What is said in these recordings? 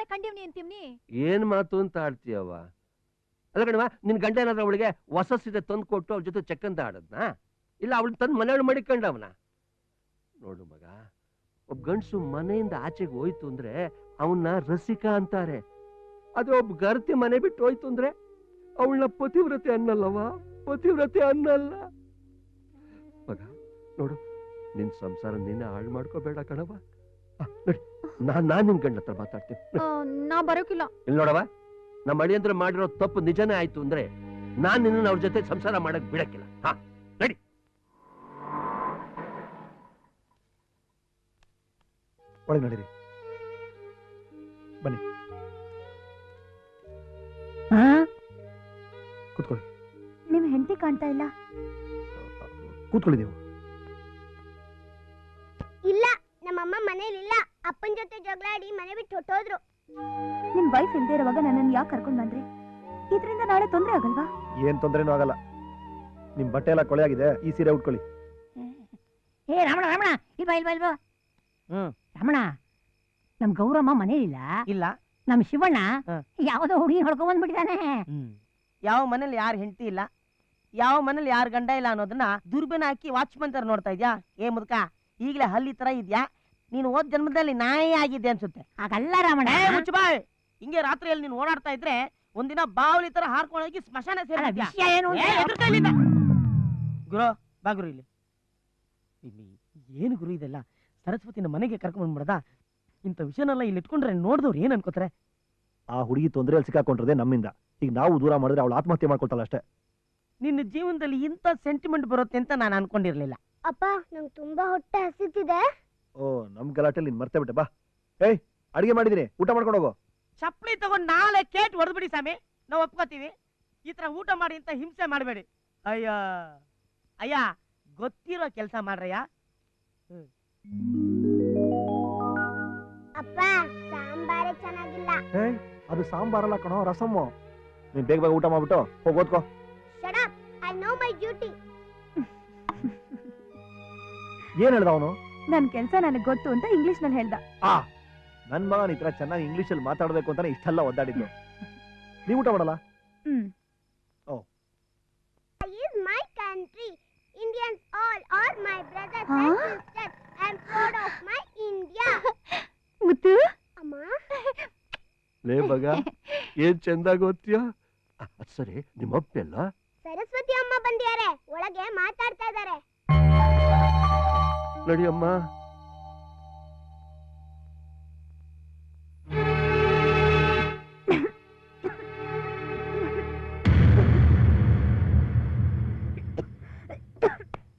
ಮಾರೆ ಕಂಡಿವ್ನಿ ಅಂತಿಮ್ನಿ ಏನ್ ಮಾತು ಅಂತ ಆಡ್ತೀಯವ್ವ? ಅಲ್ಲ ಕಣವ ನಿನ್ ಗಂಡ ಏನಾದ್ರೂ ಅವಳಿಗೆ ಹೊಸ ಸೀರೆ ತಂದು ಕೊಟ್ಟು ಅವ್ಳ ಜೊತೆ ಚೆಕ್ಕಂತ ಆಡದ್ನಾ ಇಲ್ಲ ಅವಳು ತಂದು ಮನೆಯೊಳಗೆ ಮಡಿಕೊಂಡವನ? ನೋಡು ಮಗ ಒಬ್ಬ ಗಂಡಸು ಮನೆಯಿಂದ ಆಚೆಗೆ ಹೋಯ್ತು ಅಂದ್ರೆ ಅವನ್ನ ರಸಿಕ ಅಂತಾರೆ. ಅದು ಒಬ್ಬ ಗರ್ತಿ ಮನೆ ಬಿಟ್ಟು ಹೋಯ್ತು ಅಂದ್ರೆ ಅವಳನ್ನ ಪತಿವ್ರತೆ ಅನ್ನಲ್ಲವ ಪತಿವ್ರತೆ ಅನ್ನಲ್ಲ. ಮಗ, ನೋಡು, ನಿನ್ ಸಂಸಾರ ನೀನೆ ಹಾಳು ಮಾಡ್ಕೋಬೇಡ ಕಣವ ನಾನ್ ನಾನ್ ನಿನ್ ಗಂಡ ಹತ್ರ ಮಾತಾಡ್ತೀನಿ. ಆ, ನಾ ಬರೋಕಿಲ್ಲ. ಇಲ್ಲಿ ನೋಡವ ನಮ್ಮ ಅಳಿಯಂದ್ರ ಮಾಡಿರೋ ತಪ್ಪು ನಿಜನೇ ಆಯ್ತು ಅಂದ್ರೆ ನಾನ್ ನಿನ್ನ ಅವ್ರ ಜೊತೆ ಸಂಸಾರ ಮಾಡಕ್ ಬಿಡಕ್ಕಿಲ್ಲ. ಹಾ ಒಳಗೆ ನಡೀರಿ. ಕೂತ್ಕೊಳ್ಳಿ. ನಿಮ್ ಹೆಂಡತಿ ಕಾಣ್ತಾ ಇಲ್ಲ? ಕೂತ್ಕೊಳ್ಳಿ ನೀವು. ಇಲ್ಲ ನಮ್ಮಮ್ಮ ಮನೇಲಿಲ್ಲ. ಅಪ್ಪನ ಜೊತೆ ಜಗಳಾಡಿ ಮನೆ ಬಿಟ್ಟು ಹೊಟ್ಟೋದ್ರು ನಿಮ್ ವೈಫ್ ಇಲ್ದೇ ಇರುವಾಗ ನನ್ನನ್ನು ಯಾಕೆ ಕರ್ಕೊಂಡ್ ಬಂದ್ರಿ? ಇದರಿಂದ ನಾಳೆ ತೊಂದ್ರೆ ಆಗಲ್ವಾ? ಏನ್ ತೊಂದ್ರೆನೂ ಆಗಲ್ಲ. ನಿಮ್ ಬಟ್ಟೆ ಎಲ್ಲ ಕೊಳೆಯಾಗಿದೆ ಈ ಸೀರೆ ಉಟ್ಕೊಳ್ಳಿ. ಏ ರಮಣ ರಮಣ ಇಲ್ವಾ ಇಲ್ವಾ ಇಲ್ವಾ ಹ್ಮ್. ರಮಣ ನಮ್ ಗೌರಮ್ಮ ಮನೇಲಿಲ್ಲ. ಇಲ್ಲ. ನಮ್ ಶಿವಣ್ಣ ಹ. ಯಾವ್ದೋ ಹುಡುಗಿ ಹೊಡ್ಕೊಂಡ್ ಬಂದ್ಬಿಟ್ಟಿದಾನೆ. ಯಾವ ಮನೇಲಿ ಯಾರು ಹೆಂಡತಿ ಇಲ್ಲ? ಯಾವ ಮನೇಲಿ ಯಾರು ಗಂಡ ಇಲ್ಲ ಅನ್ನೋದನ್ನ ದುರ್ಬಿನ ಹಾಕಿ ವಾಚ್ಮನ್ ತರ ನೋಡ್ತಾ ಇದ್ಯಾ? ಏ ಮುದ್ಕ ಈಗ್ಲೇ ಹಲ್ಲಿ ತರ ಇದ್ಯಾ? ನೀನು ಹೋದ್ ಜನ್ಮದಲ್ಲಿ ನಾಯಿ ಆಗಿದ್ದೆ ಅನ್ಸುತ್ತೆ. ಹಾಗಲ್ಲ ರಾಮಣ್ಣ. ಮುಚ್ಚಬಾಯ್! ಮುಚ್ಚು ಬಾಯ್ ಹಿಂಗೆ ರಾತ್ರಿಯಲ್ಲಿ ನೀನು ಓಡಾಡ್ತಾ ಇದ್ರೆ ಒಂದಿನ ಬಾವಲಿ ತರ ಹಾರ್ಕೊಂಡು ಹೋಗಿ ಸ್ಮಶಾನ ಅಲ್ಲ, ವಿಷಯ ಏನು? ಅಂತ ಗುರು ಬಾ ಗುರು ಇಲ್ಲಿ. ಇಲ್ಲಿ ಏನು ಗುರು ಇದೆಲ್ಲ? ಸರಸ್ವತಿನ ಮನೆಗೆ ಕರ್ಕೊಂಡ್ ಬಂದ್ಬಿಡದ? ಇಂಥ ವಿಷಯನೆಲ್ಲ ಇಲ್ಲಿ ಇಟ್ಕೊಂಡ್ರೆ ನೋಡಿದವ್ರು ಏನ್ ಅನ್ಕೋತಾರೆ? ಆ ಹುಡುಗಿ ತೊಂದರೆಯಲ್ಲಿ ಸಿಕ್ಕಾಕೊಂಡಿರೋದೇ ನಮ್ಮಿಂದ. ಈಗ ನಾವು ದೂರ ಮಾಡಿದ್ರೆ ಅವಳು ಆತ್ಮಹತ್ಯೆ ಮಾಡ್ಕೊಳ್ತಾಳ ಅಷ್ಟೇ. ನಿನ್ನ ಜೀವನದಲ್ಲಿ ಇಂಥ ಸೆಂಟಿಮೆಂಟ್ ಬರುತ್ತೆ ಅಂತ ನಾನು ಅನ್ಕೊಂಡಿರ್ಲಿಲ್ಲ. ಅಪ್ಪ ನಂಗೆ ತುಂಬಾ ಹೊಟ್ಟೆ ಹಸಿತಿದೆ. ಓ ನಮ್ ಗಲಾಟೆಲಿ ನೀನ್ ಮರ್ತೇ ಬಿಟ್ಟೆ ಬಾ. ಏಯ್ ಅಡಿಗೆ ಮಾಡಿದೀನಿ ಊಟ ಮಾಡ್ಕೊಂಡು ಹೋಗು. ಚಪ್ಪಲಿ ತಗೊಂಡ್ ನಾಳೆ ಕೇಟ್ ಹೊಡೆದ್ಬಿಡಿ ಸ್ವಾಮಿ. ನಾವು ಒಪ್ಕೋತೀವಿ. ಈ ತರ ಊಟ ಮಾಡಿ ಅಂತ ಹಿಂಸೆ ಮಾಡಬೇಡಿ. ಅಯ್ಯ. ಅಯ್ಯ ಗೊತ್ತಿರೋ ಕೆಲಸ ಮಾಡ್ರಯ್ಯ? ಅಪ್ಪ ಸಾಂಬಾರೇ ಚೆನ್ನಾಗಿಲ್ಲ. ಏಯ್ ಅದು ಸಾಂಬಾರಲ್ಲ ಕಣೋ ರಸಮ್ಮು. ನೀನ್ ಬೇಗ ಬೇಗ ಊಟ ಮಾಡ್ಬಿಟ್ಟು ಹೋಗೋದ್ಕೋ shut up I know my duty ಏನ್ ಹೇಳ್ದ ಅವನು ನನ್ ಕೆಲ್ಸ ನನಗ್ ಗೊತ್ತು ಅಂತ ಇಂಗ್ಲಿಷ್ನಲ್ಲಿ ಹೇಳ್ದ. ಆ ನನ್ ಮಗನ ಈ ತರ ಚೆನ್ನಾಗಿ ಇಂಗ್ಲಿಷ್ ಅಲ್ಲಿ ಮಾತಾಡ್ಬೇಕು ಅಂತಾನೆ ಇಷ್ಟೆಲ್ಲ ಒದ್ದಾಡಿದ್ದು. ನೀವು ಊಟ ಮಾಡಲ್ಲ? ಹ್ಮ್. is my country. Indians all are my brothers Huh? and sisters. I'm proud of my India. ಮುತ್ತು? ಅಮ್ಮ? ಲೇ ಮಗ ಏನ್ ಚಂದಾಗಿ ಓದ್ತೀಯ? ಅದ್ ಸರಿ ನಿಮ್ಮ ಸರಸ್ವತಿ ಅಮ್ಮ ಬಂದಿದ್ದಾರೆ ಒಳಗೆ ಮಾತಾಡ್ತಾ ಇದ್ದಾರೆ. ನಡಿಯಮ್ಮ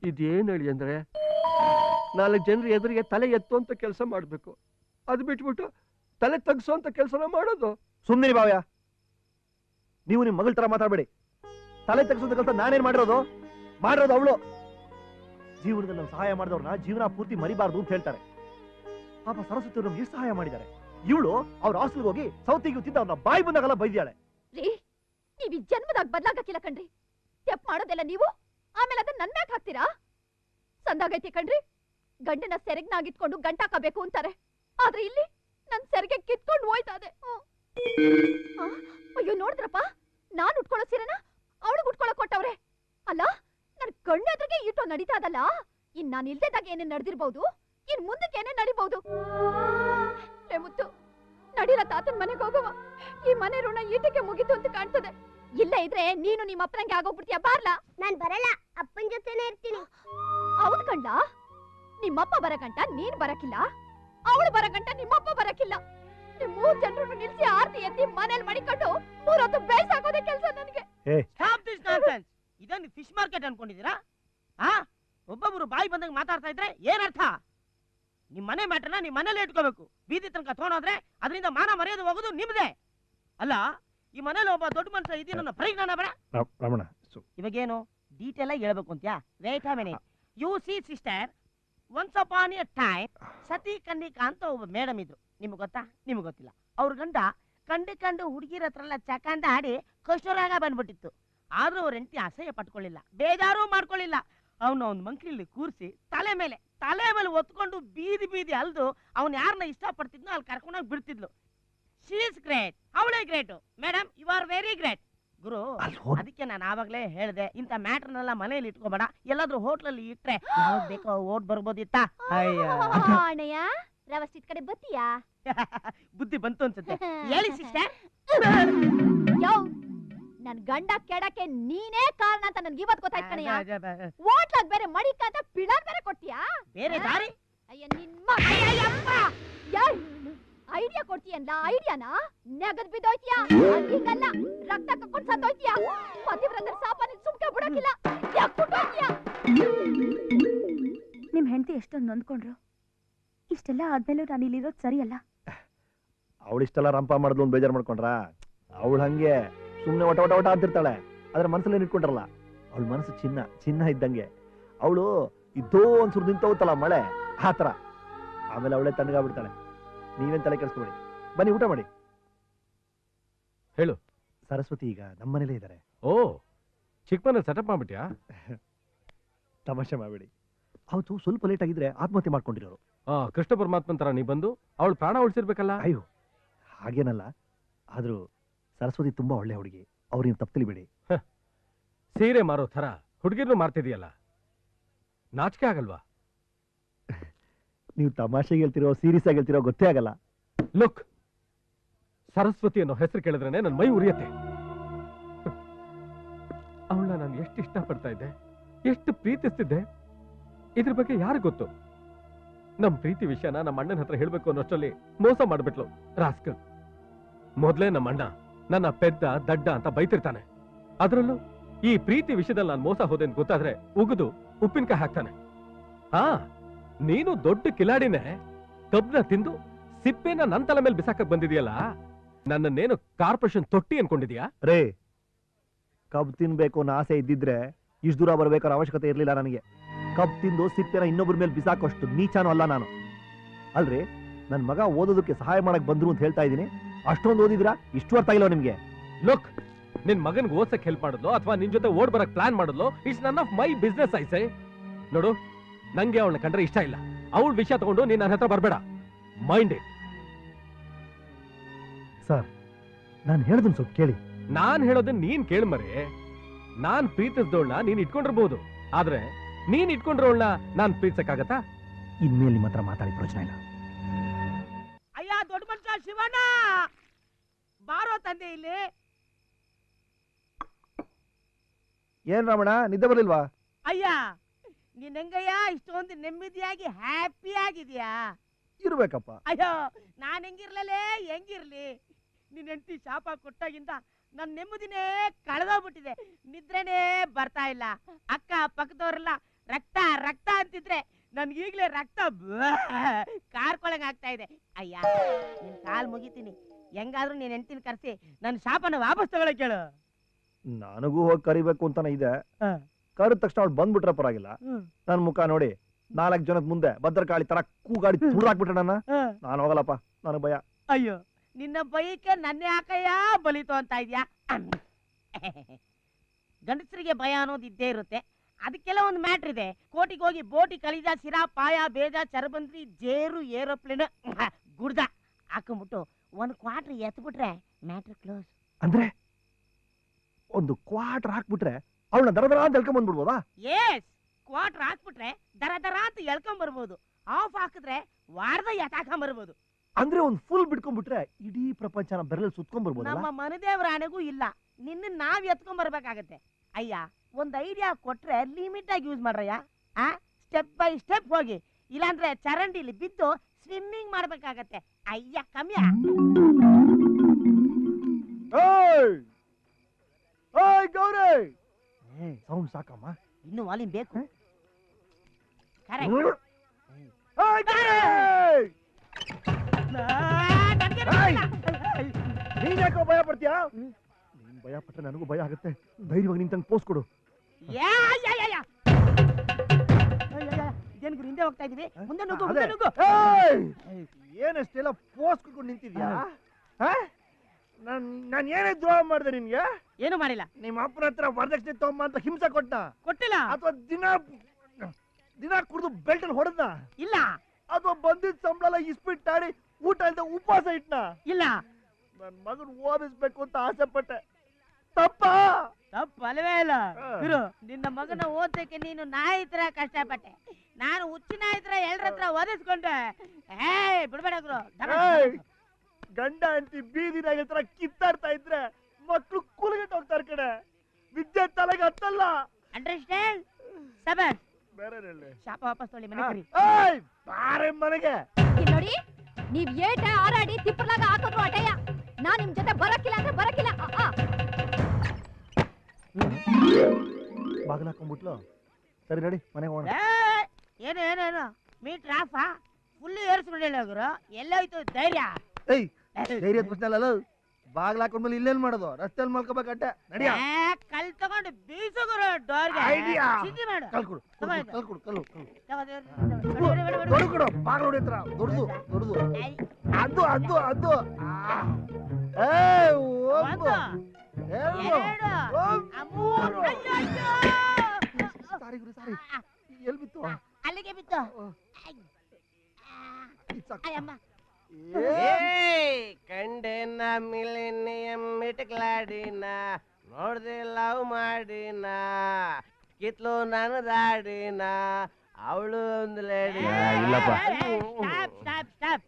ಇದೇನ್ ಹೇಳಿ ಅಂದ್ರೆ, ನಾಲ್ಕು ಜನರ ಎದುರಿಗೆ ತಲೆ ಎತ್ತು ಅಂತ ಕೆಲಸ ಮಾಡಬೇಕು. ಅದು ಬಿಟ್ಬಿಟ್ಟು ತಲೆ ತಗ್ಸೋ ಅಂತ ಕೆಲಸನ ಮಾಡೋದು. ಸುಮ್ಮನೆ ಭಾವ್ಯ. ನೀವು ನಿಮ್ ಮಗಳ ತರ ಮಾತಾಡ್ಬೇಡಿ. ತಲೆ ತೆಗೆಸೋದ ಕೆಲಸ ನಾನೇನ್ ಮಾಡಿರೋದು? ಮಾಡಿರೋದು ಅವಳು. ಜೀವನದಲ್ಲಿ ನಾವು ಸಹಾಯ ಮಾಡಿದವ್ರನ್ನ ಜೀವನ ಪೂರ್ತಿ ಮರಿಬಾರ್ದು ಅಂತ ಹೇಳ್ತಾರೆ. ಪಾಪ ಸರಸ್ವತಿ ಅವ್ರು ಎಷ್ಟು ಸಹಾಯ ಮಾಡಿದ್ದಾರೆ? ಇವಳು ಅವ್ರ ಹಾಸ್ಟೆಲ್ಗೆ ಹೋಗಿ ಸೌತಿಗೆ ತಿಂದ ಅವ್ರನ್ನ ಬಾಯಿ ಬಂದಾಗಲ್ಲ ಬೈದ್ಯಾಳೆ. ರೀ ಜನ್ಮದಾಗ ಬದ್ಲಾಗಕ್ಕಿಲ್ಲ ಕಣ್ರಿ. ತೆಪ್ ಮಾಡೋದೆಲ್ಲ ನೀವು? ಆಮೇಲೆ ಅದನ್ನ ನನ್ ಮ್ಯಾಕ್ ಹಾಕ್ತೀರಾ? ಸಂದಾಗೈತಿ ಕಣ್ರಿ, ಗಂಡನ ಸೆರಗ್ನಾಗಿಟ್ಕೊಂಡು ಗಂಟಾಕಬೇಕು ಅಂತಾರೆ. ಆದ್ರೆ ಇಲ್ಲಿ ನನ್ ಸೆರಗೆ ಕಿತ್ಕೊಂಡು ಹೋಯ್ತಾ ಅಯ್ಯೋ, ನೋಡಿದ್ರಪ್ಪ ನಾನ್ ಉಟ್ಕೊಳ್ಳೋ ಸೀರೆನ ಅವಳಿಗೆ ಉಟ್ಕೊಳಕ್ ಕೊಟ್ಟವ್ರೆ ಅಲ್ಲ ನನ್ ಕಣ್ಣೆದ್ರಿಗೆ ಇಟ್ಟು ನಡೀತಾ ಅದಲ್ಲ ಇನ್ ನಾನ್ ಇಲ್ದಾಗ ಏನೇನ್ ನಡೆದಿರ್ಬಹುದು ಇನ್ ಮುಂದಕ್ಕೆ ಏನೇನ್ ನಡಿಬಹುದು ಮುತ್ತು ನಡೀಲ ತಾತನ್ ಮನೆಗೆ ಹೋಗುವ. ಈ ಮನೆ ಋಣ ಈಟಕ್ಕೆ ಮುಗಿತು ಅಂತ ಕಾಣ್ತದೆ. ಇಲ್ಲ ಇದ್ರೆ ನೀನು ನಿಮ್ಮ ಅಪ್ಪನಂಗೆ ಆಗೋಗ್ಬಿಡ್ತೀಯ? ಬಾರ್ಲಾ? ನಾನ್ ಬರಲ್ಲ. ಅಪ್ಪನ ಜೊತೆನೆ ಇರ್ತೀನಿ. ಹೌದ್ ಕಂಡ ನಿಮ್ಮಪ್ಪ ಬರಗಂಟ ನೀನ್ ಬರಕಿಲ್ಲ. ಅವಳು ಬರಗಂಟ ನಿಮ್ಮಪ್ಪ ಬರಕಿಲ್ಲ. ನಿಮ್ ಮೂರ್ ಜನರನ್ನು ನಿಲ್ಸಿ ಆರ್ತಿ ಎತ್ತಿ ಮನೇಲಿ ಮಡಿಕೊಂಡು ಮೂರೊತ್ತು ಬೇಸಾಗೋದೇ ಕೆಲಸ ನನಗೆ. ಇದೊಂದು ಫಿಶ್ ಮಾರ್ಕೆಟ್ ಅನ್ಕೊಂಡಿದ್ದೀರಾ? ಆ? ಒಬ್ಬೊಬ್ರು ಬಾಯಿ ಬಂದಂಗೆ ಮಾತಾಡ್ತಾ ಇದ್ರೆ ಏನರ್ಥ ಅರ್ಥ? ನಿಮ್ ಮನೆ ಮ್ಯಾಟ್ರನ್ನ ನಿಮ್ ಮನೇಲಿ ಇಟ್ಕೋಬೇಕು. ಬೀದಿ ತನಕ ತೊಗೊಂಡೋದ್ರೆ ಅದರಿಂದ ಮಾನ ಮರ್ಯಾದೆ ಹೋಗೋದು ನಿಮ್ದೇ. ಅಲ್ಲ ಈ ಮನೇಲಿ ಒಬ್ಬ ದೊಡ್ಡ ಮನುಷ್ಯ ಇದೀ ನನ್ನ ಪರಿಜ್ಞಾನ ಬೇಡ. ರಮಣ ಇವಾಗೇನು? ಡೀಟೇಲ್ ಆಗಿ ಹೇಳ್ಬೇಕು ಅಂತ್ಯಾ? Wait a minute you see sister once upon a time ಸತಿ ಕನ್ನಿಕಾ ಅಂತ ಒಬ್ಬ ಮೇಡಮ್ ಇದ್ರು. ನಿಮ್ಗೆ ಗೊತ್ತಾ? ನಿಮ್ಗೆ ಗೊತ್ತಿಲ್ಲ. ಅವ್ರ ಗಂಡ ಕಂಡು ಕಂಡು ಹುಡುಗಿರ ಹತ್ರ ಎಲ್ಲ ಚಕಂದ ಆಡಿ ಕಷ್ಟರಾಗ ಬಂದ್ಬಿಟ್ಟಿತ್ತು. ಆದ್ರೂ ಅವ್ರ ಹೆಂಡತಿ ಅಸಹ್ಯ ಪಟ್ಕೊಳ್ಳಿಲ್ಲ. ಬೇಜಾರು ಮಾಡ್ಕೊಳ್ಳಿಲ್ಲ. ಅವನು ಅವನ ಮಂಕಿಲಿ ಕೂರಿಸಿ ತಲೆ ಮೇಲೆ ತಲೆ ಮೇಲೆ ಒತ್ಕೊಂಡು ಬೀದಿ ಬೀದಿ ಅಲ್ದು ಅವ್ನು ಯಾರನ್ನ ಇಷ್ಟಪಡ್ತಿದ್ನೋ ಅಲ್ಲಿ ಕರ್ಕೊಂಡೋಗಿ ಬಿಡ್ತಿದ್ಲು. ಶಿ ಇಸ್ ಗ್ರೇಟ್ ಅವಳೇ great madam you are very great ಗುರು ಅದಕ್ಕೆ ನಾನು ಆವಾಗಲೇ ಹೇಳಿದೆ ಇಂಥ ಮ್ಯಾಟ್ರನ್ನೆಲ್ಲ ಮನೇಲಿ ಇಟ್ಕೋಬೇಡ. ಎಲ್ಲಾದ್ರೂ ಹೋಟ್ಲಲ್ಲಿ ಇಟ್ರೆ ಯಾವಾಗ ಬೇಕೋ ಓಟ್ ಬರ್ಬೋದಿತ್ತ? ಅಣ್ಣಯ್ಯ. ರವಸ್ಟಿತ್ ಕಡೆ ಬತ್ತೀಯಾ? ಬುದ್ಧಿ ಬಂತು ಅನ್ಸುತ್ತೆ. ಹೇಳಿ ಸಿಸ್ಟರ್ ನನ್ ಗಂಡ ಕೆಡಕ್ಕೆ ನೀನೇ ಕಾರಣ ಅಂತ ನನ್ಗೆ ಇವತ್ತು ಗೊತ್ತಾಯ್ತು ಕಣಯ್ಯ ಹೋಟ್ಲಾಗ್ ಬೇರೆ ಮಡಿಕ ಅಂತ ಪಿಳಾರ್ ಬೇರೆ ಕೊಡ್ತೀಯಾ? ಬೇರೆ ದಾರಿ? ಅಯ್ಯ ನಿಮ್ಮ ಐಡಿಯಾ ಕೊಡ್ತೀಯಲ್ಲ ಐಡಿಯಾನ? ನೆಗದ್ ಬಿದ್ದೋಯ್ತೀಯಾ? ಹಿಂಗಲ್ಲ ರಕ್ತ ಕಕ್ಕೊಂಡು ಸತ್ತೋಯ್ತೀಯಾ? ಪತಿವ್ರತರ ಸಾಪಾನಿ ಸುಮ್ಕೆ ಬಿಡಕ್ಕಿಲ್ಲ ನಿಮ್ ಹೆಂಡತಿ ಎಷ್ಟೊಂದು ನೊಂದ್ಕೊಂಡ್ರು? ಇಷ್ಟೆಲ್ಲ ಆದ್ಮೇಲೂ ನಾನು ಇಲ್ಲಿರೋದು ಸರಿಯಲ್ಲ. ಅವಳಿಷ್ಟೆಲ್ಲ ರಂಪ ಮಾಡಿದ್ಲು ಬೇಜಾರು ಮಾಡ್ಕೊಂಡ್ರ? ಅವಳು ಹಂಗೆ. ಸುಮ್ಮನೆ ಒಟ ಒಟ ಒಟ ಆದಿರ್ತಾಳೆ ಅದ್ರ ಮನಸ್ಸಲ್ಲಿ ಇಟ್ಕೊಂಡ್ರಲ್ಲ? ಅವಳ ಮನಸ್ಸು ಚಿನ್ನ ಚಿನ್ನ ಇದ್ದಂಗೆ. ಅವಳು ಇದ್ದೋ ಒಂದ್ ಸುರ್ ಮಳೆ ಆ ಥರ. ಆಮೇಲೆ ಅವಳೇ ತಣ್ಣಗಾಗ್ಬಿಡ್ತಾಳೆ. ನೀವೇನ್ ತಲೆ ಕೆಡಿಸ್ಕೊಬೇಡಿ. ಬನ್ನಿ ಊಟ ಮಾಡಿ. ಹೇಳು. ಸರಸ್ವತಿ ಈಗ ನಮ್ಮನೇಲೇ ಇದ್ದಾರೆ ಓ ಚಿಕ್ಕ ಸೆಟಪ್ ಮಾಡ್ಬಿಟ್ಯಾ? ತಮಾಷೆ ಮಾಡಬೇಡಿ. ಅವತ್ತು ಸ್ವಲ್ಪ ಲೇಟ್ ಆಗಿದ್ರೆ ಆತ್ಮಹತ್ಯೆ ಮಾಡ್ಕೊಂಡಿರೋರು. ಆ ಕೃಷ್ಣ ಪರಮಾತ್ಮನ್ ತರ ನೀ ಬಂದು ಅವಳು ಪ್ರಾಣ ಉಳಿಸಿರ್ಬೇಕಲ್ಲ? ಅಯ್ಯೋ ಹಾಗೇನಲ್ಲ. ಆದ್ರೂ ಸರಸ್ವತಿ ತುಂಬಾ ಒಳ್ಳೆ ಹುಡುಗಿ. ಅವ್ರು ನೀವು ತಪ್ಪು ತಿಳಿಬೇಡಿ. ಸೀರೆ ಮಾರೋ ಥರ ಹುಡುಗಿರ್ನು ಮಾರ್ತಿದೆಯಲ್ಲ? ನಾಚಿಕೆ ಆಗಲ್ವಾ? ನೀವು ತಮಾಷೆಗೆ ಹೇಳ್ತಿರೋ ಸೀರಿಯಸ್ ಆಗಿ ಹೇಳ್ತಿರೋ ಗೊತ್ತೇ ಆಗಲ್ಲ. ಲುಕ್ ಸರಸ್ವತಿ ಅನ್ನೋ ಹೆಸರು ಕೇಳಿದ್ರೆ ನನ್ನ ಮೈ ಉರಿಯತ್ತೆ. ಅವಳನ್ನ ನಾನು ಎಷ್ಟು ಇಷ್ಟಪಡ್ತಾ ಇದ್ದೆ ಎಷ್ಟು ಪ್ರೀತಿಸ್ತಿದ್ದೆ ಇದ್ರ ಬಗ್ಗೆ ಯಾರು ಗೊತ್ತು? ನಮ್ಮ ಪ್ರೀತಿ ವಿಷಯನ ನಮ್ಮ ಅಣ್ಣನ ಹತ್ರ ಹೇಳ್ಬೇಕು ಅನ್ನೋಷ್ಟರಲ್ಲಿ ಮೋಸ ಮಾಡಿಬಿಟ್ಲು ರಾಸ್ಕಲ್. ಮೊದಲೇ ನಮ್ಮ ಅಣ್ಣ ನನ್ನ ಪೆದ್ದ, ದಡ್ಡ ಅಂತ ಬೈತಿರ್ತಾನೆ. ಅದರಲ್ಲೂ ಈ ಪ್ರೀತಿ ವಿಷಯದಲ್ಲಿ ನಾನು ಮೋಸ ಹೋದೆ ಗೊತ್ತಾದ್ರೆ ಉಗಿದು ಉಪ್ಪಿನಕಾಯಿ ಹಾಕ್ತಾನೆ. ಹಾ, ನೀನು ದೊಡ್ಡ ಕಿಲಾಡಿನೇ ಕಬ್ನ ತಿಂದು ಸಿಪ್ಪೆನ ನನ್ನ ತಲೆ ಮೇಲೆ ಬಿಸಾಕಕ್ ಬಂದಿದೆಯಲ್ಲ, ನನ್ನನ್ನೇನು ಕಾರ್ಪೊರೇಷನ್ ತೊಟ್ಟಿ ಅನ್ಕೊಂಡಿದ್ಯಾ? ರೇ, ಕಬ್ ತಿನ್ಬೇಕು ಅನ್ನೋ ಆಸೆ ಇದ್ದಿದ್ರೆ ಇಷ್ಟು ದೂರ ಬರ್ಬೇಕಾದ್ರೆ ಅವಶ್ಯಕತೆ ಇರಲಿಲ್ಲ ನನಗೆ. ಕಬ್ ತಿಂದು ಸಿಪ್ಪೆನ ಇನ್ನೊಬ್ಬರ ಮೇಲೆ ಬಿಸಾಕೋಷ್ಟು ನೀಚಾನು ಅಲ್ಲ ನಾನು. ಅಲ್ರಿ ನನ್ನ ಮಗ ಓದೋದಕ್ಕೆ ಸಹಾಯ ಮಾಡಕ್ ಬಂದ್ರು ಅಂತ ಹೇಳ್ತಾ ಇದ್ದೀನಿ. ಅಷ್ಟೊಂದು ಓದಿದ್ರಾ? ಇಷ್ಟು ಅರ್ಥ ಆಗಿಲ್ಲ ನಿಮ್ಗೆ? ಲುಕ್ ನಿನ್ ಮಗನ್ಗೆ ಓದಕ್ಕೆ ಹೆಲ್ಪ್ ಮಾಡಿದ್ಲು ಅಥವಾ ನಿನ್ ಜೊತೆ ಓಡ್ ಬರಕ್ ಪ್ಲಾನ್ ಮಾಡಿದ್ಲು it's none of my business ಐಸೆ ನೋಡು ನಂಗೆ ಅವಳನ್ನ ಕಂಡ್ರೆ ಇಷ್ಟ ಇಲ್ಲ. ಅವಳ ವಿಷಯ ತಗೊಂಡು ನೀನ್ ನನ್ನ ಹತ್ರ ಬರ್ಬೇಡ. ಮೈಂಡ್ ಇಟ್ ಸರ್ ನಾನು ಹೇಳ್ದನ್ ಸ್ವಲ್ಪ ಕೇಳಿ. ನಾನ್ ಹೇಳೋದನ್ನ ನೀನ್ ಕೇಳ್ಮರೆ ನಾನ್ ಪ್ರೀತಿಸ್ದವಳನ್ನ ನೀನ್ ಇಟ್ಕೊಂಡಿರ್ಬೋದು. ಆದ್ರೆ ನೀನ್ ಇಟ್ಕೊಂಡಿರೋಳ್ನ ನಾನ್ ಪ್ರೀತಿಸಕ್ಕಾಗತ್ತಾ? ಇನ್ಮೇಲೆ ನಿಮ್ಮ ಹತ್ರ ಮಾತಾಡಿ ಪ್ರಯೋಜನ ಇಲ್ಲ. ಶಿವಣ್ಣ! ಬಾರೋ ತಂದೆ ಇಲ್ಲಿ. ಏನ್ ರಾಮಣ್ಣ ನಿದ್ದೆ ಬರ್ಲಿಲ್ವಾ? ಅಯ್ಯ ನೀನ್ ಹೆಂಗಯ್ಯ ಇಷ್ಟೊಂದು ನೆಮ್ಮದಿಯಾಗಿ ಹ್ಯಾಪಿ ಆಗಿದ್ಯಾ? ಇರ್ಬೇಕಪ್ಪ. ಅಯ್ಯೋ ನಾನ್ ಹೆಂಗಿರ್ಲಲೇ? ಹೆಂಗಿರ್ಲಿ? ನಿನ್ ಹೆಂಡತಿ ಶಾಪ ಕೊಟ್ಟಾಗಿಂದ ನನ್ ನೆಮ್ಮದಿನೇ ಕಳೆದೋಗ್ಬಿಟ್ಟಿದೆ. ನಿದ್ರೆನೇ ಬರ್ತಾ ಇಲ್ಲ. ಅಕ್ಕ ಪಕ್ಕದವ್ರೆಲ್ಲ ರಕ್ತ ರಕ್ತ ಅಂತಿದ್ರೆ ನನ್ಗೀಗ್ಲೇ ರಕ್ತ ಕಾರ್ಕೊಳಂಗ್ ಆಗ್ತಾ ಇದೆ. ಅಯ್ಯ ನಿನ್ ಕಾಲ್ ಮುಗಿತೀನಿ. ಹೆಂಗಾದ್ರೂ ನೀನ್ ಹೆಂಡ್ತಿನ ಕರ್ಸಿ ನನ್ ಶಾಪನ ವಾಪಸ್ ತಗೊಳ ಕೇಳು ನನಗೂ ಹೋಗಿ ಕರಿಬೇಕು ಅಂತಾನೆ ಇದೆ. ಕರೆದ ತಕ್ಷಣ ಅವ್ಳು ಬಂದ್ಬಿಟ್ರೆ ಪರವಾಗಿಲ್ಲ. ನನ್ ಮುಖ ನೋಡಿ ನಾಲ್ಕು ಜನದ ಮುಂದೆ ಭದ್ರಕಾಳಿ ತರ ಕೂಗಾಡಿ ತುಳಿದಾಕ್ಬಿಟ್ರೆ ನನ್ನ. ನಾನು ಹೋಗಲ್ಲಪ್ಪ ನನಗೆ ಭಯ. ಅಯ್ಯೋ ನಿನ್ನ ಬೈಕೆ ನನ್ನ ಯಾಕಯ್ಯ ಬಲಿತು ಅಂತ ಇದ್ಯಾ? ಗಂಡಸರಿಗೆ ಭಯ ಅನ್ನೋದು ಇದ್ದೇ ಇರುತ್ತೆ. ಅದಕ್ಕೆಲ್ಲ ಒಂದು ಮ್ಯಾಟ್ರ್ ಇದೆ. ಕೋಟಿಗೆ ಹೋಗಿ ಬೋಟಿ ಕಲಿಜ ಸಿರಾ ಪಾಯ ಬೇಜ ಚರಬಂದ್ರಿ ಜೇರು ಏರೋಪ್ಲೇನ್ ಗುಡ್ದ ಹಾಕೊಂಬಿಟ್ಟು ಒಂದು ಕ್ವಾರ್ಟರ್ ಎತ್ಬಿಟ್ರೆ ಮ್ಯಾಟ್ರ್ ಕ್ಲೋಸ್. ಅಂದ್ರೆ ಒಂದು ಕ್ವಾರ್ಟರ್ ಹಾಕ್ಬಿಟ್ರೆ ಅವಳನ್ನ ದರ ದರ ಅಂತ ಎಳ್ಕೊಂಡ್ ಬಂದ್ಬಿಡ್ಬೋದಾ ಎಸ್ ಕ್ವಾರ್ಟರ್ ಹಾಕ್ಬಿಟ್ರೆ ದರ ದರ ಅಂತ ಎಳ್ಕೊಂಡ್ ಬರ್ಬೋದು ಆಫ್ ಹಾಕಿದ್ರೆ ವಾರದ ಎತ್ತಾಕೊಂಡ್ ಬರ್ಬೋದು ಅಂದ್ರೆ ಒಂದು ಫುಲ್ ಬಿಟ್ಕೊಂಡ್ಬಿಟ್ರೆ ಇಡೀ ಪ್ರಪಂಚನ ಬೆರಳಲ್ಲಿ ಸುತ್ಕೊಂಡ್ ಬರ್ಬೋದು ನಮ್ಮ ಮನದೇವ್ರ ಆನೆಗೂ ಇಲ್ಲ. ನಿನ್ನ ನಾವ್ ಎತ್ಕೊಂಡ್ ಬರ್ಬೇಕಾಗತ್ತೆ ಅಯ್ಯ ಒಂದ್ ಐಡಿಯಾ ಕೊಟ್ರೆ ಲಿಮಿಟ್ ಆಗಿ ಯೂಸ್ ಮಾಡ್ರಯ್ಯ? ಆ? ಸ್ಟೆಪ್ ಬೈ ಸ್ಟೆಪ್ ಹೋಗಿ. ಇಲ್ಲಾಂದ್ರೆ ಚರಂಡಿಲಿ ಬಿದ್ದು ಸ್ವಿಮ್ಮಿಂಗ್ ಮಾಡ್ಬೇಕಾಗತ್ತೆ. ಅಯ್ಯ ಕಮ್ಯ. ಗೌರಿ! ಸೌಂಡ್ ಸಾಕಮ್ಮ. ಇನ್ನು ವಾಲ್ಯೂಮ್ ಬೇಕು. ಕರೆಕ್ಟ್! ನೀನ್ ಯಾಕೋ ಭಯ ಪಡ್ತೀಯ? ನೀನ್ ಭಯ ಪಟ್ರೆ ನನಗೂ ಭಯ ಆಗುತ್ತೆ. ಧೈರ್ಯವಾಗಿ ನಿಂತಂಗ್ ಪೋಸ್ ಕೊಡು. ಇದೇನ್ ಗುರು ಹಿಂದೆ ಹೋಗ್ತಾ ಇದೀವಿ? ಮುಂದೆ ನುಗ್ಗು. ಮುಂದೆ ನುಗ್ಗು! ಏನಷ್ಟೆಲ್ಲ ಪೋಸ್ ಕೊಟ್ಕೊಂಡು ನಿಂತಿದ್ಯಾ? ನಾನು ನಾನ್ ಏನೇ ದ್ರೋಹ ಮಾಡಿದೆ ನಿನ್ಗೆ? ಏನು ಮಾಡಿಲ್ಲ? ನಿಮ್ಮ ಅಪ್ಪನ ಹತ್ರ ವರದಕ್ಷಿಣೆ ತಗೊಂಬ ಅಂತ ಹಿಂಸೆ ಕೊಟ್ಟ ಕೊಟ್ಟಿಲ್ಲ. ಅಥವಾ ದಿನ ದಿನ ಕುಡಿದು ಬೆಲ್ಟಲ್ಲಿ ಹೊಡೆದ ಇಲ್ಲ. ಅಥವಾ ಬಂದಿದ್ದ ಸಂಬಳ ಎಲ್ಲ ಇಸ್ಪಿಟ್ ಆಡಿ ಊಟ ಇಲ್ದ ಉಪವಾಸ ಇಟ್ನ? ಇಲ್ಲ. ನನ್ನ ಮಗನ್ ಓದಿಸ್ಬೇಕು ಅಂತ ಆಸೆ ಪಟ್ಟೆ ತಪ್ಪ. ತಪ್ಪಲ್ವೇ ಇಲ್ಲ. ಗುರು ನಿನ್ನ ಮಗನ ಓದಕ್ಕೆ ನೀನು ನಾಯಿ ತರ ಕಷ್ಟಪಟ್ಟೆ. ನಾನು ಹುಚ್ಚು ನಾಯಿ ತರ ಎಲ್ಲರ ಹತ್ರ ಓದಿಸ್ಕೊಂಡೆ ಏ ಬಿಡ್ಬೇಡ ಗುರು. ಏಯ್! ಗಂಡ ಅಂತಿ ಬೀದಿನಾಗ ತರ ಕಿತ್ತಾಡ್ತಾ ಇದ್ರೆ ಮಕ್ಕಳು ಕೂಲಿಗೆಟ್ ಹೋಗ್ತಾರ ಕಡೆ ವಿದ್ಯೆ ತಲೆಗೆ ಹತ್ತಲ್ಲ. ಅಂಡರ್ಸ್ಟ್ಯಾಂಡ್ ಸಬರ್ ಬೇರೆ ಹೇಳಿ. ಶಾಪ ವಾಪಸ್ ತೊಳಿ ಮನೆ ಕರಿ. ಏಯ್ ಬಾರೆ ಮನೆಗೆ. ಇಲ್ಲಿ ನೋಡಿ ನೀವ್ ಏಟ ಆರಾಡಿ ತಿಪ್ಪಲಾಗ ಹಾಕಿದ್ರು ಅಟಯ್ಯ. ನಾನ್ ನಿಮ್ ಜೊತೆ ಬರಕ್ಕಿಲ್ಲ ಅಂದ್ರೆ ಬರಕ್ಕಿಲ್ಲ ಆ, ಆ. ಬಾಗಿಲು ಹಾಕೊಂಡ್ಬಿಟ್ಲು? ಸರಿ ನಡಿ ಮನೆಗೆ ಹೋಗೋಣ. ಏ, ಏನು ಏನು ಏನು? ಮೀಟ್ರ್ ಆಫಾ ಫುಲ್ ಏರ್ಸ್ಕೊಂಡಿಲ್ಲ ಗುರು. ಎಲ್ಲೋಯ್ತು ಧೈರ್ಯ. ಏಯ್ ಧೈರ್ಯದ ಪ್ರಶ್ನೆ ಅಲ್ಲ ಬಾಗ್ಲ ಹಾಕೊಂಡ್ಮೇಲೆ ಇಲ್ಲೇನ್ ಮಾಡೋದು? ರಸ್ತೆಯಲ್ಲಿ ಮಲ್ಕೋಬೇಕಟ್ಟೆ ನಡಿಯ. ಕಲ್ ತಗೊಂಡು ಬೀಸು ಗುರು ಡೋರ್ಗೆ ಐಡಿಯಾ ಚಿಂತೆ ಮಾಡು. ಕಲ್ ಕೊಡು. ಕಲ್ ಕೊಡು ದೊಡ್ಡ ಕೊಡು ಬಾಗ್ಲ ಹೊಡಿತ್ರ ದೊಡ್ಡದು ದೊಡ್ಡದು. ಅದು ಅದು ಅದು ಏ ಏಯ್ ಒಂದು ಒಂದು ಎರಡು ಎರಡು ಒಂದು. ಆ, ಮೂರು ಅಯ್ಯೋ, ಅಯ್ಯೋ. ಸಾರಿ ಗುರು ಸಾರಿ ಎಲ್ಲಿ ಬಿತ್ತು ಅಲ್ಲಿಗೆ ಬಿತ್ತು ಐ. ಇದ್ ಸಾಕು. ಅಯ್ಯಮ್ಮ ಏ, ಕಂಡೆನ ಮಿಲಿನಿಯಂ ಮಿಟ್ಕ್ಲಾಡಿನ ನೋಡ್ದೆ ಲವ್ ಮಾಡಿನ ಕಿತ್ಲು ನಾನು ದಾಡಿನ ಅವಳು ಒಂದು ಲೇಡಿ ಏ, ಇಲ್ಲಪ್ಪ. ಸ್ಟಾಪ್ ಸ್ಟಾಪ್ ಸ್ಟಾಪ್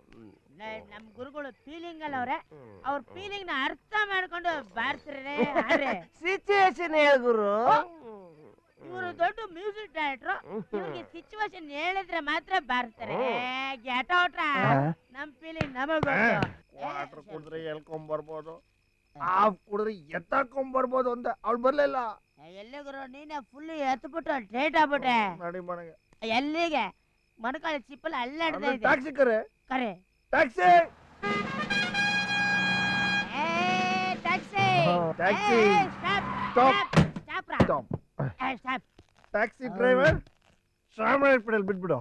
ನಮ್ ಗುರುಗಳು ಫೀಲಿಂಗ್ ಅಲ್ಲ ಅವ್ರೆ ಅವ್ರ ಫೀಲಿಂಗ್ನ ಅರ್ಥ ಮಾಡ್ಕೊಂಡು ಬಾರ್ತಿರೇ ಸಿಚುವೇಶನ್ ಹೇಳ್ಗುರು ಇವರು ದೊಡ್ಡ ಮ್ಯೂಸಿಕ್ ಡೈರೆಕ್ಟರ್. ಇವ್ರಿಗೆ ಸಿಚುವೇಶನ್ ಹೇಳಿದ್ರೆ ಮಾತ್ರ ಬಾರ್ತಾರೆ. ಗೆಟ್ ಔಟ್ ನಮ್ ಫೀಲಿಂಗ್ ನಮಗ್ ವಾಟರ್ ಕುಡಿದ್ರೆ ಎಲ್ಕೊಂಡ್ ಬರ್ಬೋದು ಆಫ್ ಕುಡಿದ್ರೆ ಎತ್ತಾಕೊಂಡ್ ಬರ್ಬೋದು ಅಂತ ಅವ್ಳು ಬರ್ಲಿಲ್ಲ. ಎಲ್ಲಿ ಗುರು? ನೀನೆ ಫುಲ್ ಎತ್ಬಿಟ್ಟು ಡೇಟ್ ಆಗ್ಬಿಟ್ಟೆ. ನಡಿ ಮನೆಗೆ ಎಲ್ಲಿಗೆ? ಮಣಕಾಳಿ ಚಿಪ್ಪಲ್ ಅಲ್ಲಾಡ್ತಾ ಇದೆ ಟ್ಯಾಕ್ಸಿ ಕರೆ. ಕರೆ. Taxi taxi stop. Stop taxi driver Shravana ಬಿಟ್ಬಿಡು.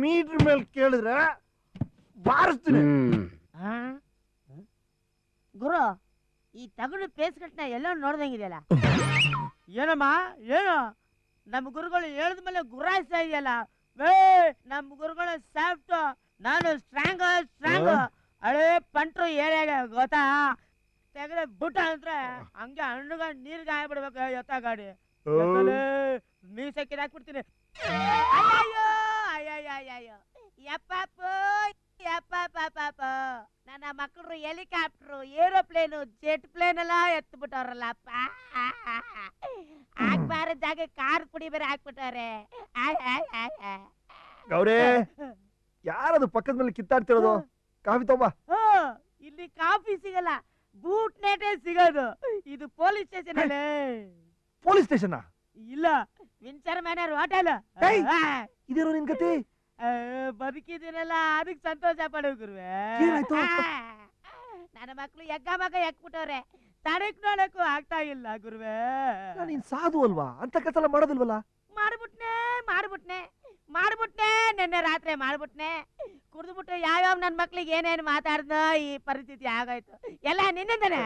ಮೀಟರ್ ಮೇಲೆ ಕೇಳಿದ್ರೆ ಬಾರಿಸ್ತೀನಿ. ಗುರು ಈ ತಗಡು ಪೇಸ್ಕಟ್ನ ಎಲ್ಲೋ ನೋಡ್ದಂಗಿದೆಯಲ್ಲ? ಏನಮ್ಮ ಏನು? ನಮ್ಮ ಗುರುಗಳು ಹೇಳಿದ ಮೇಲೆ ಗುರಾಯಿಸ್ತಾ ಇದೆಯಲ್ಲ? ಏ ನಮ್ಮ ಗುರುಗಳು ಸಾಫ್ಟ್ ನಾನು ಸ್ಟ್ರಾಂಗ್ ಸ್ಟ್ರಾಂಗ್ ಹಳೆ ಪಂಟ್ರು ಏರಿಯಾಗ ಗೊತ್ತಾ? ತೆಗೆದ್ರೆ ಬುಟ್ಟ ಅಂದ್ರೆ ಹಂಗೆ ಹಣ್ಣುಗ ನೀರ್ಗೆ ಹಾಕ್ಬಿಡ್ಬೇಕು ಎತ್ತ ಗಾಡಿ ಎತ್ತಲೇ, ಮೀಸೆ ಕಿರಾಕ್ಬಿಡ್ತೀನಿ ಅಯ್ಯಯ್ಯೋ ಅಯ್ಯಯ್ಯಯ್ಯಯ್ಯೋ. ಯಪ್ಪಪ್ಪು ಯಪ್ಪಪ್ಪಪ್ಪ ನನ್ನ ಮಕ್ಕಳು ಹೆಲಿಕಾಪ್ಟ್ರು ಏರೋಪ್ಲೇನು ಜೆಟ್ ಪ್ಲೇನ್ ಎಲ್ಲ ಎತ್ಬಿಟ್ಟವ್ರಲ್ಲಪ್ಪ ಹಾಕ್ಬಾರ ಜಾಗ ಕಾರ್ ಪುಡಿ ಬೇರೆ ಹಾಕ್ಬಿಟ್ಟವ್ರೆ. ಆಯ್, ಆಯ್, ಆಯ್, ಆಯ್. ಗೌರಿ ಯಾರದು ಪಕ್ಕದ ಮೇಲೆ ಕಿತ್ತಾಡ್ತಿರೋದು? ಕಾಫಿ ತಗೊಂಬ ಹೋ, ಇಲ್ಲಿ ಕಾಫಿ ಸಿಗಲ್ಲ. ಬೂಟ್ ನೇಟೆ ಸಿಗೋದು. ಇದು ಪೊಲೀಸ್ ಸ್ಟೇಷನ್ ಅಲ್ಲೇ ಪೊಲೀಸ್ ಸ್ಟೇಷನ್? ಇಲ್ಲ ವಿಂಚರ್ ಮ್ಯಾನರ್ ಹೋಟೆಲ್! ಇದೇನೋ ನಿನ್ ಕತಿ? ಬದುಕಿದ್ದೀನಲ್ಲ ಅದಕ್ಕೆ ಸಂತೋಷ ಪಡೋ ಗುರುವೆ. ಏನಾಯ್ತು? ನನ್ನ ಮಕ್ಕಳು ಎಗ್ಗ ಮಗ ಎಕ್ಬಿಟ್ಟವ್ರೆ ತಡಕ್ ನೋಡಕ್ಕೂ ಆಗ್ತಾ ಇಲ್ಲ ಗುರುವೆ. ನೀನ್ ಸಾಧು ಅಲ್ವಾ? ಅಂತ ಕೆಲಸ ಎಲ್ಲ ಮಾಡೋದಿಲ್ವಲ್ಲ? ಮಾಡ್ಬಿಟ್ನೆ ಮಾಡ್ಬಿಟ್ನೆ. ಮಾಡ್ಬಿಟ್ನೆ, ನಿನ್ನೆ ರಾತ್ರಿ ಮಾಡ್ಬಿಟ್ನೆ. ಕುಡಿದ್ಬಿಟ್ಟು ಯಾವ್ಯಾವ ನನ್ ಮಕ್ಳಿಗೆ ಏನೇನು ಮಾತಾಡ್ದ, ಈ ಪರಿಸ್ಥಿತಿ ಆಗೋಯ್ತು. ಎಲ್ಲ ನಿನ್ನಿಂದನೇ.